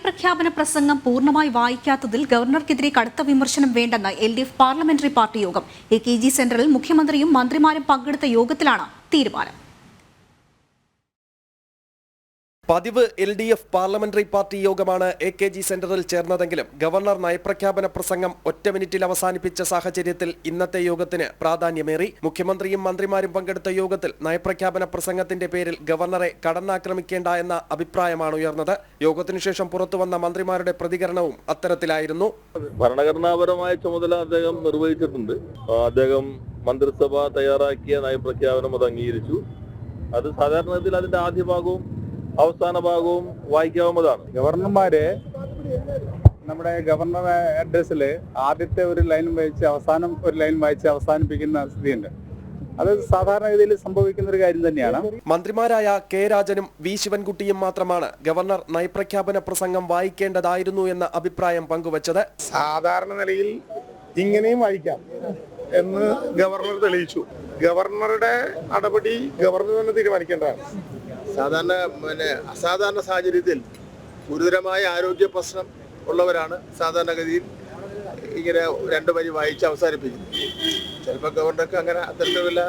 നയപ്രഖ്യാപന പ്രസംഗം പൂർണമായി വായിക്കാത്തതിൽ ഗവർണർക്കെതിരെ കടുത്ത വിമർശനം വേണ്ടെന്ന് L D F parliamentary party യോഗം. എ കെ ജി സെന്ററിൽ മുഖ്യമന്ത്രിയും മന്ത്രിമാരും പങ്കെടുത്ത യോഗത്തിലാണ് തീരുമാനം. പതിവ് L D F parliamentary party യോഗമാണ് എ കെ ജി സെന്ററിൽ ചേർന്നതെങ്കിലും ഗവർണർ നയപ്രഖ്യാപന പ്രസംഗം ഒറ്റ മിനിറ്റിൽ അവസാനിപ്പിച്ച സാഹചര്യത്തിൽ ഇന്നത്തെ യോഗത്തിന് പ്രാധാന്യമേറി. മുഖ്യമന്ത്രിയും മന്ത്രിമാരും പങ്കെടുത്ത യോഗത്തിൽ നയപ്രഖ്യാപന പ്രസംഗത്തിന്റെ പേരിൽ ഗവർണറെ കടന്നാക്രമിക്കേണ്ട എന്ന അഭിപ്രായമാണ് ഉയർന്നത്. യോഗത്തിനുശേഷം പുറത്തുവന്ന മന്ത്രിമാരുടെ പ്രതികരണവും അത്തരത്തിലായിരുന്നു. ഭരണഘടനാപരമായ ചുമതല അദ്ദേഹം നിർവഹിച്ചിട്ടുണ്ട്. അദ്ദേഹം മന്ത്രിസഭ തയ്യാറാക്കിയ നയപ്രഖ്യാപനം അത് അംഗീകരിച്ചു. അത് സാധാരണഗതിയിൽ അതിന്റെ ആദ്യ ഭാഗവും അവസാന ഭാഗവും വായിക്കാവുന്നതാണ്. ഗവർണർമാര് നമ്മുടെ ഗവർണർ അഡ്രസ്സിൽ ആദ്യത്തെ ഒരു ലൈൻ വായിച്ച് അവസാനം ഒരു ലൈൻ വായിച്ച് അവസാനിപ്പിക്കുന്ന സ്ഥിതിയുണ്ട്. അത് സാധാരണഗതിയിൽ സംഭവിക്കുന്ന ഒരു കാര്യം തന്നെയാണ്. മന്ത്രിമാരായ കെ രാജനും വി ശിവൻകുട്ടിയും മാത്രമാണ് ഗവർണർ നയപ്രഖ്യാപന പ്രസംഗം വായിക്കേണ്ടതായിരുന്നു എന്ന അഭിപ്രായം പങ്കുവച്ചത്. സാധാരണ നിലയിൽ ഇങ്ങനെയും വായിക്കാം എന്ന് ഗവർണർ തെളിയിച്ചു. ഗവർണറുടെ നടപടി ഗവർണർ തന്നെ തീരുമാനിക്കേണ്ടതാണ്. സാധാരണ പിന്നെ അസാധാരണ സാഹചര്യത്തിൽ ഗുരുതരമായ ആരോഗ്യ പ്രശ്നം ഉള്ളവരാണ് സാധാരണഗതിയിൽ ഇങ്ങനെ രണ്ട് വരി വായിച്ച് അവസാനിപ്പിക്കുന്നത്. ചിലപ്പോൾ ഗവർണർക്ക് അങ്ങനെ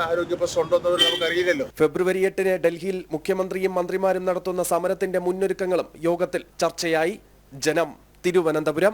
ആരോഗ്യ പ്രശ്നം ഉണ്ടോ നമുക്കറിയില്ലല്ലോ. ഫെബ്രുവരി എട്ടിന് ഡൽഹിയിൽ മുഖ്യമന്ത്രിയും മന്ത്രിമാരും നടത്തുന്ന സമരത്തിന്റെ മുന്നൊരുക്കങ്ങളും യോഗത്തിൽ ചർച്ചയായി. ജനം തിരുവനന്തപുരം.